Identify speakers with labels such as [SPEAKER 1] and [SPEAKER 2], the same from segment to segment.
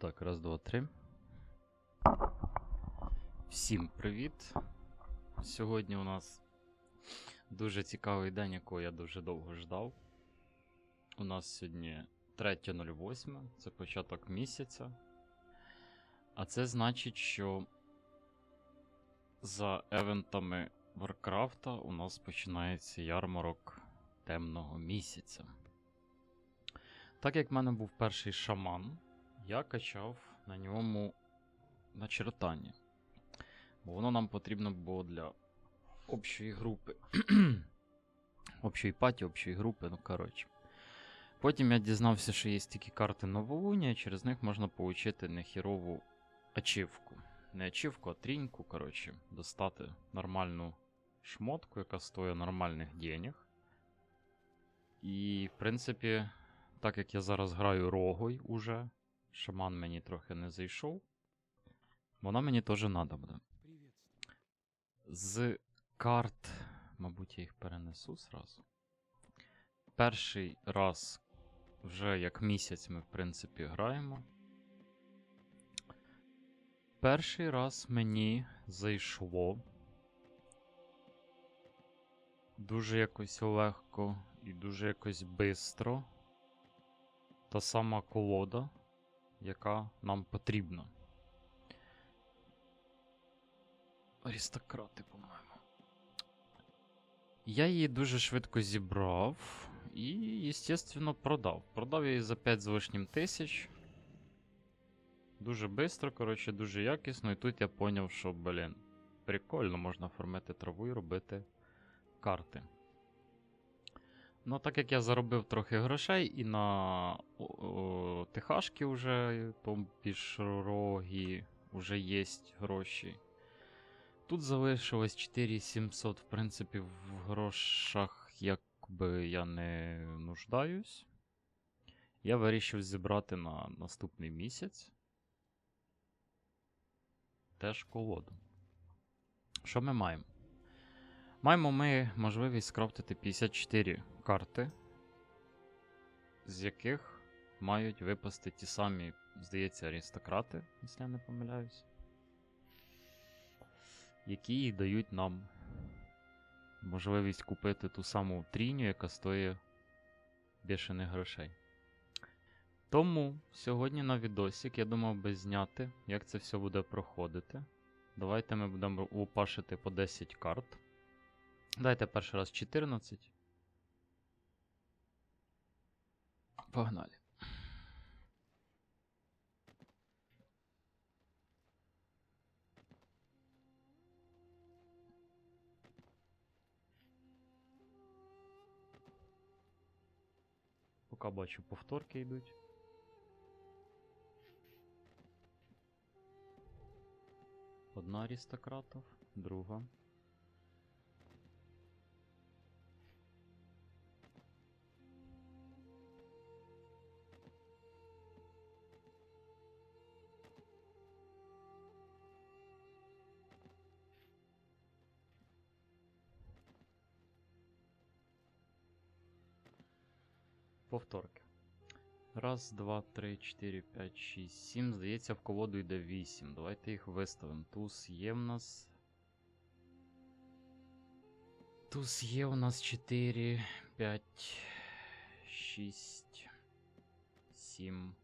[SPEAKER 1] Так, раз, два, три. Всім привіт. Сьогодні у нас дуже цікавий день, якого я дуже довго ждав. У нас сьогодні 3.08, це початок місяця. А це значить, що за евентами Варкрафта у нас починається ярмарок темного місяця. Так як в мене був перший шаман, я качав на ньому начертання. Бо воно нам потрібно було для общої групи. общої паті, общої групи, ну коротше. Потім я дізнався, що є такі карти новолуння, і через них можна отримати нехірову ачівку. Не ачівку, а тріньку, коротше, достати нормальну шмотку, яка стоїть нормальних денег. І, в принципі, так як я зараз граю рогой уже, шаман мені трохи не зайшов. Вона мені теж треба буде. З карт, мабуть, я їх перенесу зразу. Перший раз, вже як місяць, ми, в принципі, граємо. Перший раз мені зайшло. Дуже якось легко і дуже якось бистро. Та сама колода, яка нам потрібна. Аристократи, по-моєму. Я її дуже швидко зібрав і, естественно, продав. Продав я її за 5 з лишнім тисяч. Дуже швидко, коротше, дуже якісно. І тут я поняв, що, блін, прикольно можна оформити траву і робити карти. Ну, так як я заробив трохи грошей і на о, вже, то пішрогі вже є гроші. Тут залишилось 4700, в принципі, в грошах якби я не нуждаюсь. Я вирішив зібрати на наступний місяць. Теж колоду. Що ми маємо? Маємо ми можливість скрафтити 54 карти, з яких мають випасти ті самі, здається, аристократи, якщо я не помиляюсь, які дають нам можливість купити ту саму тріню, яка стоїть бішених грошей. Тому сьогодні на відосик я думав би зняти, як це все буде проходити. Давайте ми будемо лупашити по 10 карт. Дайте перший раз 14. Погнали. Поки бачу, повторки йдуть. Одна аристократов, друга. Повторки. Раз, два, три, чотири, п'ять, шість, сім. Здається, в колоду йде вісім. Давайте їх виставимо. Туз є в нас. Туз є у нас 4, 5, 6, 7,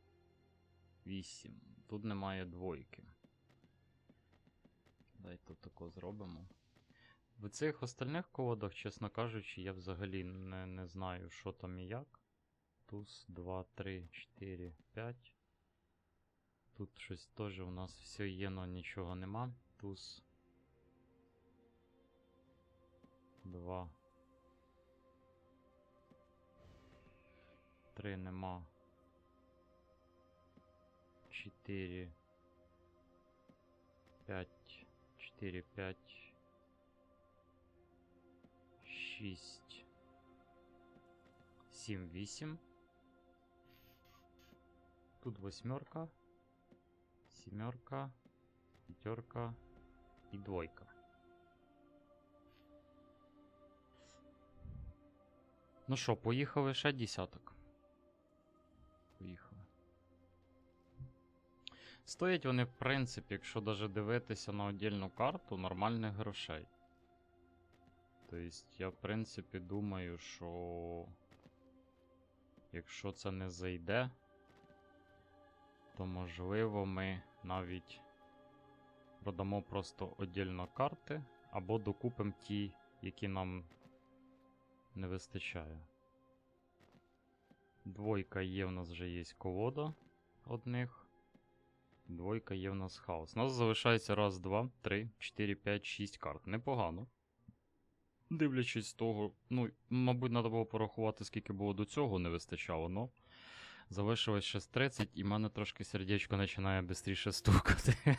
[SPEAKER 1] 8. Тут немає двойки. Давайте тут тако зробимо. В цих остальних колодах, чесно кажучи, я взагалі не, не знаю, що там і як. Туз 2, 3, 4, 5. Тут щось теж у нас все є, но нічого нема. Туз 2. 3 нема. 4. 5. 4, 5. 6. 7, 8. Тут восьмерка, сімерка, п'ятерка і двойка. Ну що, поїхали ще десяток. Поїхали. Стоять вони, в принципі, якщо даже дивитися на отдільну карту, нормальних грошей. Тобто, я, в принципі, думаю, що якщо це не зайде, то можливо ми навіть продамо просто отдільно карти, або докупимо ті, які нам не вистачає. Двойка є, в нас вже є колода одних. Двойка є в нас хаос. У нас залишається раз, два, три, чотири, п'ять, шість карт. Непогано. Дивлячись з того, ну, мабуть, треба було порахувати, скільки було до цього, не вистачало, но залишилось ще 30, і в мене трошки сердечко починає швидше стукати.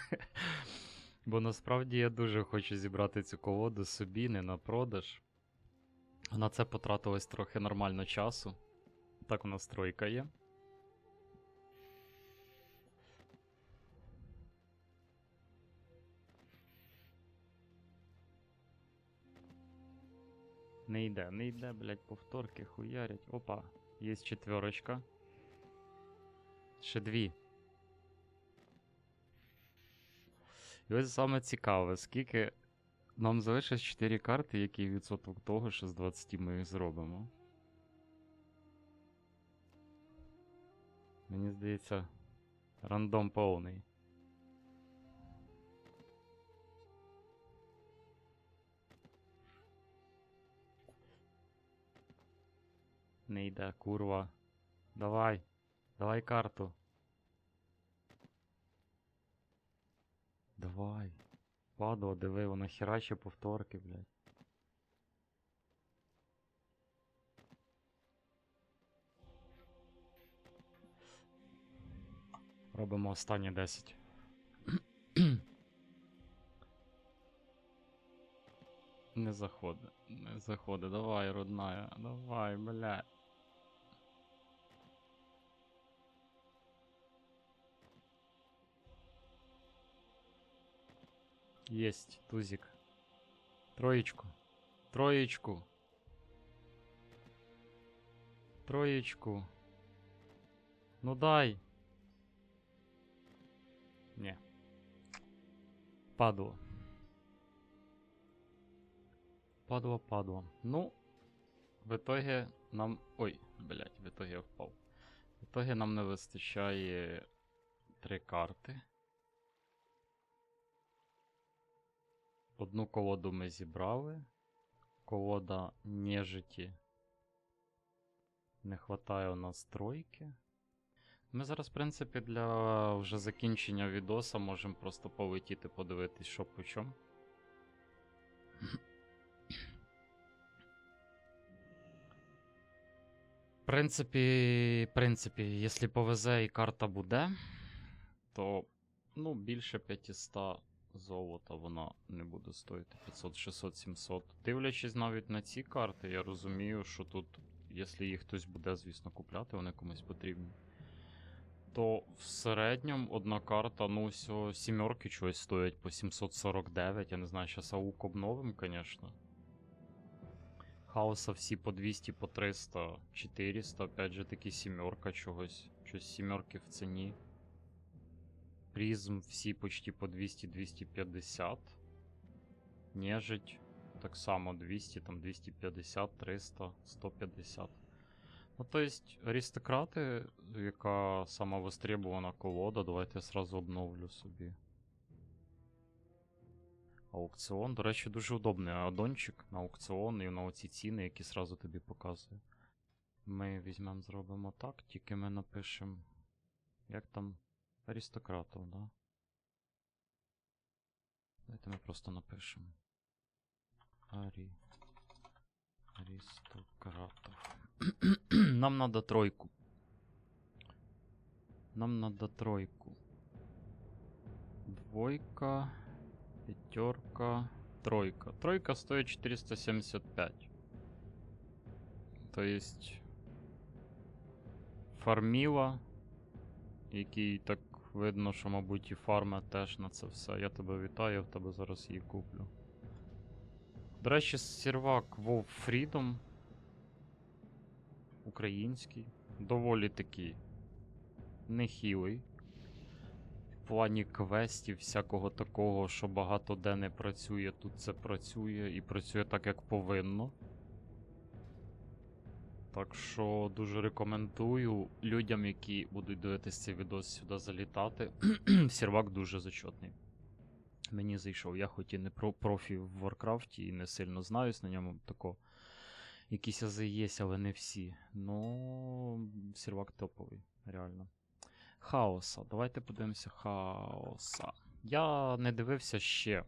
[SPEAKER 1] Бо насправді я дуже хочу зібрати цю колоду собі, не на продаж. На це потратилось трохи нормально часу. Так у нас тройка є. Не йде, не йде, блять, повторки хуярять. Опа, є четверочка. Ще дві. І ось саме цікаве, скільки нам залишилось 4 карти, який відсоток того, що з 20 ми їх зробимо. Мені здається, рандом повний. Не йде, курва. Давай. Давай карту. Давай. Падло, диви, воно хераче повторки, блядь. Робимо останні 10. Не заходи, не заходи, давай, родная, давай, блядь. Есть, тузик. Троечку. Троечку. Троечку. Ну дай. Не. Падло. Падло, падло. Ну, в итоге нам... Ой, блядь, в итоге я впав. В итоге нам не вистачає три карти. Одну колоду ми зібрали. Колода нежиті. Не хватає у нас тройки. Ми зараз, в принципі, для вже закінчення відоса можемо просто полетіти подивитись, що по чому. В принципі, в принципі, якщо повезе і карта буде, то ну, більше 500 золота вона не буде стоїти 500, 600, 700. Дивлячись навіть на ці карти, я розумію, що тут, якщо їх хтось буде, звісно, купляти, вони комусь потрібні. То в середньому одна карта, ну, всього сімерки чогось стоять по 749. Я не знаю, зараз аук обновим, звісно. Хаоса всі по 200, по 300, 400. Опять же таки сімерка чогось. Щось сімерки в ціні. Призм всі почти по 200-250. Нежить так само 200, там 250, 300, 150. Ну, то есть, аристократи, яка сама востребована колода, давайте я сразу обновлю собі. Аукціон. До речі, дуже удобний аддончик на аукціон і на оці ціни, які сразу тобі показує. Ми візьмемо, зробимо так, тільки ми напишемо. Як там аристократов, да? Давайте ми просто напишемо. Арі... Аристократов. Нам надо тройку. Нам надо тройку. Двойка, пятерка, тройка. Тройка стоит 475. То есть фарміла, який так видно, що, мабуть, і фарма теж на це все. Я тебе вітаю, в тебе зараз її куплю. До речі, сервак WoW Freedom. Український. Доволі такий нехилий. плані квестів, всякого такого, що багато де не працює, тут це працює і працює так, як повинно. Так що дуже рекомендую людям, які будуть дивитися цей відос сюди залітати. Сервак дуже зачетний. Мені зайшов. Я хоч і не про профі в Варкрафті і не сильно знаюсь на ньому тако. Якісь ази але не всі. Ну, сервак топовий, реально. Хаоса. Давайте подивимося хаоса. Я не дивився ще.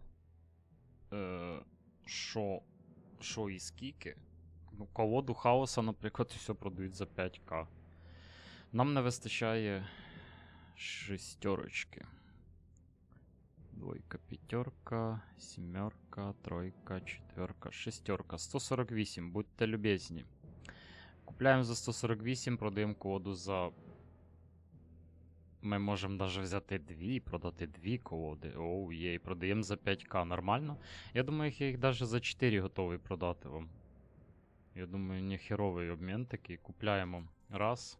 [SPEAKER 1] Е, що, що і скільки. Ну, колоду хаоса, наприклад, все продають за 5к. Нам не вистачає шестерочки. Двойка, пятерка, семерка, тройка, четверка, шестерка. 148, будьте любезні. Купляємо за 148, продаємо колоду за. Ми можемо навіть взяти дві, продати дві колоди. Оу, є, і продаємо за 5к. Нормально. Я думаю, я їх навіть за 4 готовий продати вам. Я думаю, не херовий обмін такий. Купляємо раз.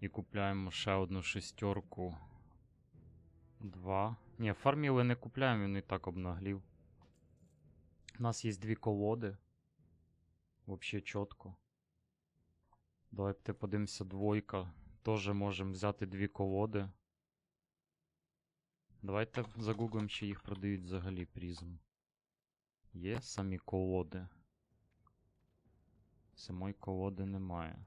[SPEAKER 1] І купляємо ще одну шестерку. Два. Ні, фарміли не купляємо, він і так обнаглів. У нас є дві колоди. Вообще чітко. Давайте подивимося, двойка. Тоже можемо взяти дві колоди. Давайте загуглимо, чи їх продають взагалі призм. Є самі колоди. Самої колоди немає.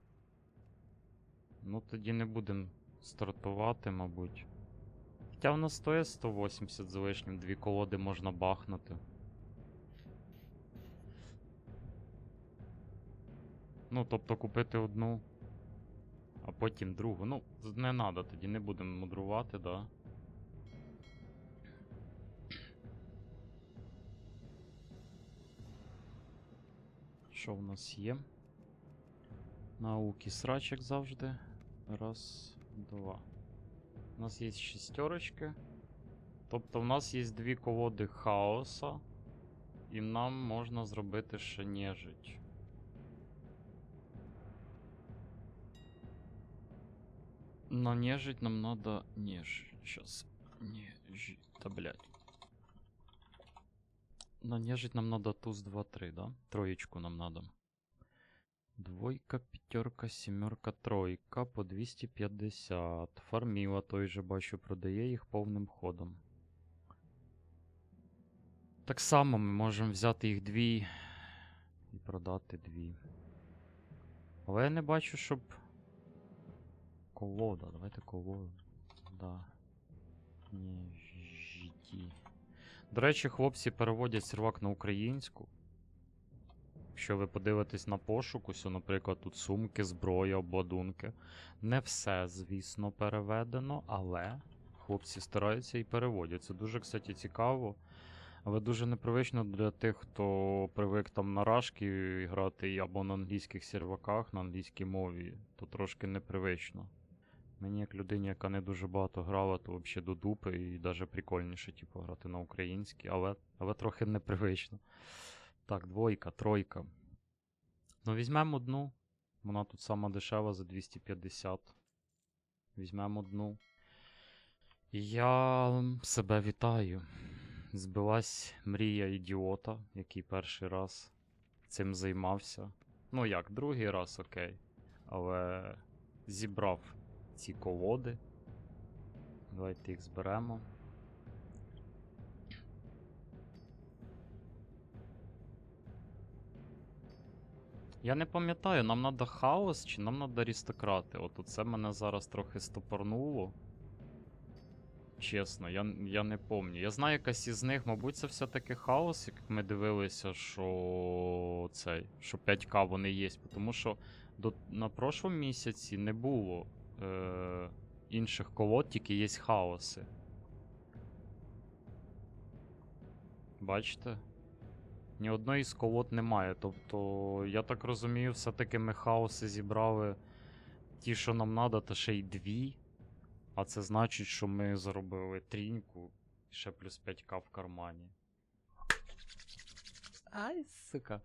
[SPEAKER 1] Ну тоді не будемо стартувати, мабуть. Хоча воно стоїть 180 з лишнім, дві колоди можна бахнути. Ну, тобто купити одну, а потім другу. Ну, не треба тоді, не будемо мудрувати, да. Що в нас є? Науки срач, як завжди. Раз, два. У нас є шістерочки. Тобто в нас є дві колоди хаоса. І нам можна зробити ще нежить. На нежить нам надо нежить. Сейчас. Нежить. Да блядь. На нежить нам надо туз 2, 3, да? Троечку нам надо. Двойка, п'ятерка, сімерка, тройка по 250. Фарміла той же бачу, продає їх повним ходом. Так само ми можемо взяти їх дві і продати дві. Але я не бачу, щоб. Колода, давайте колоду. Да. Ні, жіті. До речі, хлопці переводять сервак на українську. Якщо ви подивитесь на пошук, ось, наприклад, тут сумки, зброя, обладунки. Не все, звісно, переведено, але хлопці стараються і переводять. Це дуже, кстати, цікаво. Але дуже непривично для тих, хто привик там на рашки грати або на англійських серваках, на англійській мові, то трошки непривично. Мені, як людині, яка не дуже багато грала, то взагалі до дупи і навіть прикольніше, типу, грати на українській, але, але трохи непривично. Так, двойка, тройка. Ну, візьмемо одну. Вона тут сама дешева за 250. Візьмемо одну. Я себе вітаю. Збилась мрія ідіота, який перший раз цим займався. Ну як, другий раз окей. Але зібрав ці колоди. Давайте їх зберемо. Я не пам'ятаю, нам треба хаос чи нам треба аристократи. От це мене зараз трохи стопорнуло. Чесно, я, я не пам'ятаю. Я знаю якась із них, мабуть, це все-таки хаос, як ми дивилися, що цей, що 5К вони є. Тому що до, на прошлому місяці не було е, інших колод, тільки є хаоси. Бачите? Ні одної з колод немає. Тобто, я так розумію, все-таки ми хаоси зібрали ті, що нам треба, та ще й дві. А це значить, що ми заробили тріньку і ще плюс 5к в кармані. Ай, сука.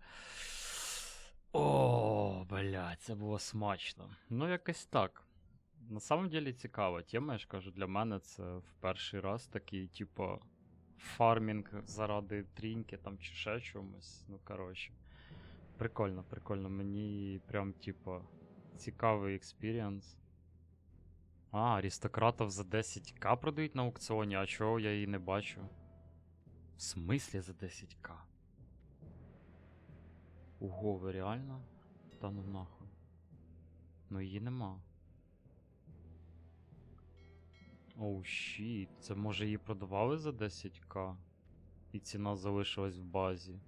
[SPEAKER 1] О, блядь, це було смачно. Ну, якось так. На самом деле цікава тема, я ж кажу, для мене це в перший раз такий, типу, фармінг заради тріньки там чи ще чомусь. Ну, коротше. Прикольно, прикольно. Мені прям, типу, цікавий експірієнс. А, аристократів за 10к продають на аукціоні, а чого я її не бачу? В смислі за 10к? Ого, ви реально? Та ну нахуй. Ну її нема. Оу щіт, це може її продавали за 10к? І ціна залишилась в базі.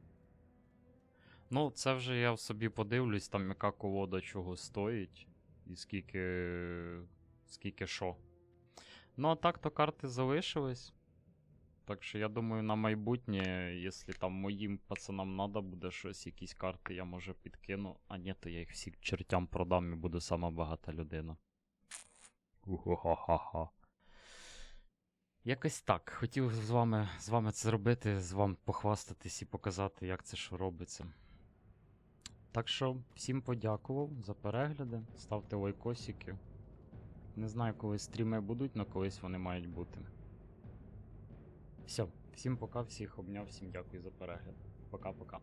[SPEAKER 1] Ну, це вже я в собі подивлюсь, там яка колода чого стоїть. І скільки. скільки що. Ну, а так то карти залишились. Так що я думаю, на майбутнє, якщо там моїм пацанам треба буде щось, якісь карти, я може підкину. А ні, то я їх всіх чертям продам і буду сама багата людина. Ухо-ха-ха-ха. Якось так. Хотів з вами, з вами це зробити, з вами похвастатись і показати, як це що робиться. Так що, всім подякував за перегляди. Ставте лайкосики. Не знаю, коли стріми будуть, але колись вони мають бути. Все, всім пока, всіх обняв, всім дякую за перегляд. Пока-пока.